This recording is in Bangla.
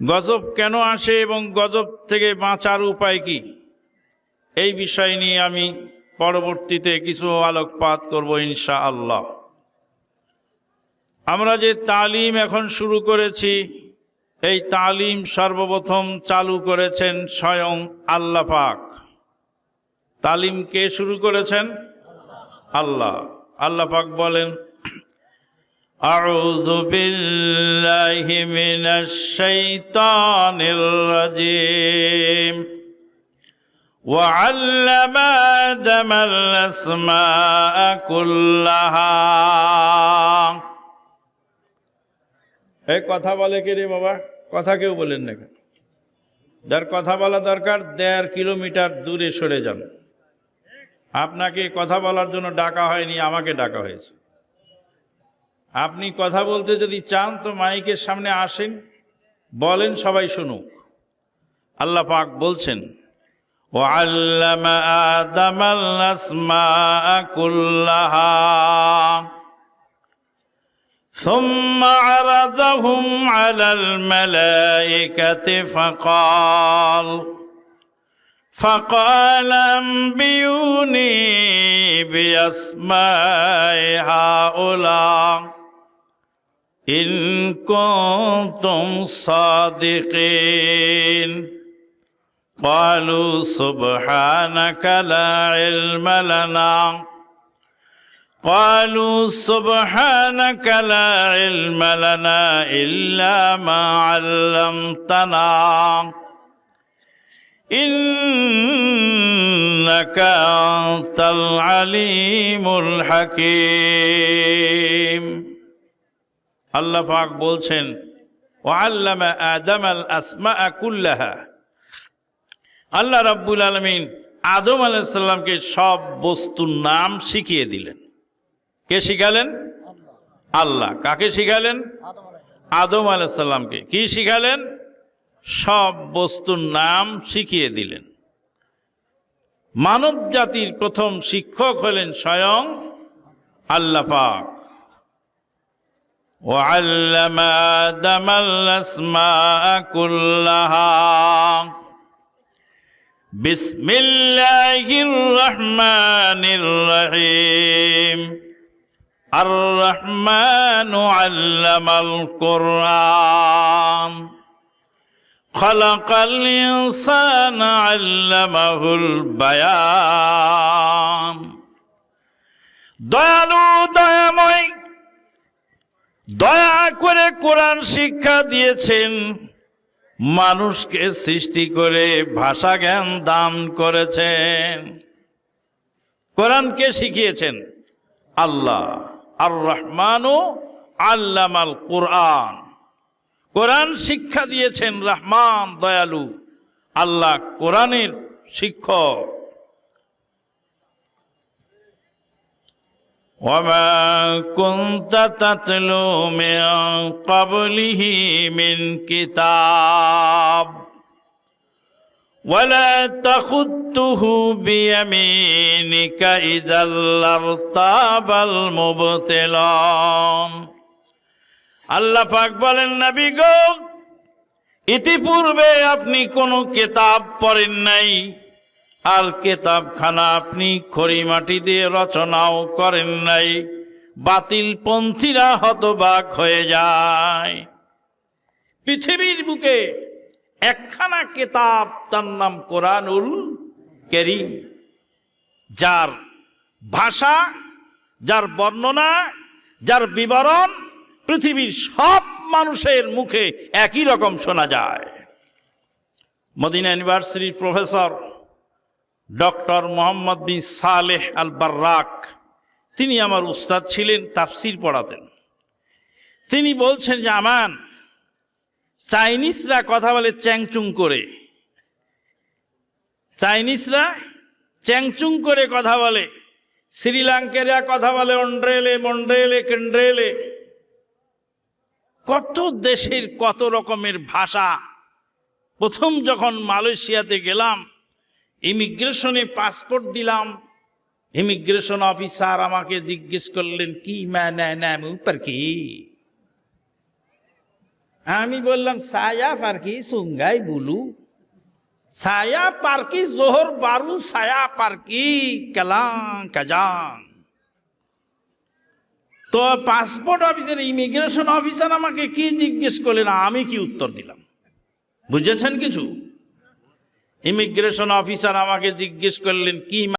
গজব কেন আসে এবং গজব থেকে বাঁচার উপায় কি? এই বিষয় নিয়ে আমি পরবর্তীতে কিছু আলোকপাত করব ইনশা আল্লাহ আমরা যে তালিম এখন শুরু করেছি, এই তালিম সর্বপ্রথম চালু করেছেন স্বয়ং আল্লাহ পাক। তালিম কে শুরু করেছেন? আল্লাহ। আল্লাহ পাক বলেন أعوذ بالله من الشيطان الرجيم وعلم آدم الأسماء كلها এই কথা বলে কে রে বাবা কথা কেউ বলেন না কেন যার কথা বলা দরকার দেড় কিলোমিটার দূরে সরে যান আপনাকে কথা বলার জন্য ডাকা হয়নি আমাকে ডাকা হয়েছে আপনি কথা বলতে যদি চান তো মাইকের সামনে আসেন বলেন সবাই শুনুক আল্লাহ পাক বলছেন ও আল্লামা আদম الأسماء كلها ثم عرضهم على الملائكة فقال فقال أنبئوني بأسماء هؤلاء إن كنتم صادقين. قالوا سبحانك لا علم لنا. قالوا سبحانك لا علم لنا إلا ما علمتنا. إنك أنت العليم الحكيم. আল্লাহ পাক বলছেন ও আল্লামা আদম আল আসমা কুল্লাহা। আল্লাহ রাব্বুল আলমিন আদম আলাইসাল্লামকে সব বস্তুর নাম শিখিয়ে দিলেন। কে শিখালেন? আল্লাহ। কাকে শিখালেন? আদম আলাইসাল্লামকে কি শিখালেন? সব বস্তুর নাম শিখিয়ে দিলেন। মানব জাতির প্রথম শিক্ষক হলেন স্বয়ং আল্লাহ পাক। وعلم آدم الأسماء كلها بسم الله الرحمن الرحيم الرحمن علم القرآن خلق الإنسان علمه البيان দয়ালু দয়াময় দয়া করে কোরআন শিক্ষা দিয়েছেন। মানুষকে সৃষ্টি করে ভাষা জ্ঞান দান করেছেন। কোরআনকে শিখিয়েছেন? আল্লাহ। আর রহমানু আল্লামাল কোরআন। কোরআন শিক্ষা দিয়েছেন রহমান, দয়ালু। আল্লাহ কোরআনের শিক্ষক। وما كنت تتلو من قبله من كتاب ولا تخطه بيمينك إذا لارتاب المبطلون আল্লাহ পাক বলেন নবী গো ইতিপূর্বে আপনি কোনো কেতাব পড়েন নাই আর কেতাবখানা আপনি খড়ি মাটি দিয়ে রচনাও করেন নাই। বাতিল পন্থীরা হতবাক হয়ে যায়। পৃথিবীর বুকে একখানা কেতাব, তার নাম কোরআনুল কেরিম। যার ভাষা, যার বর্ণনা, যার বিবরণ পৃথিবীর সব মানুষের মুখে একই রকম শোনা যায়। মদিনা ইউনিভার্সিটির professor doctor Mohammed bin Saleh al Barrak তিনি আমার উস্তাদ ছিলেন, তাফসির পড়াতেন। তিনি বলছেন যে, আমান, চাইনিজরা কথা বলে চ্যাংচুং করে। চাইনিজরা চ্যাংচুং করে কথা বলে। শ্রীলঙ্কেরা কথা বলে অন্ড্রেলে মন্ড্রেলে কেন্ড্রেলে কত দেশের কত রকমের ভাষা। প্রথম যখন মালয়েশিয়াতে গেলাম ইমিগ্রেশনে পাসপোর্ট দিলাম। ইমিগ্রেশন অফিসার আমাকে জিজ্ঞেস করলেন, কি উপর কি? আমি বললাম, সায়া পার্কি সুঙ্গাই বুলু। সায়া পার্কি জোহর বারু, সায়া পার্কি কালাং, কাজাং। তো পাসপোর্ট অফিসের ইমিগ্রেশন অফিসার আমাকে কি জিজ্ঞেস করলেন, আমি কি উত্তর দিলাম? বুঝেছেন কিছু? ইমিগ্রেশন অফিসার আমাকে জিজ্ঞেস করলেন কি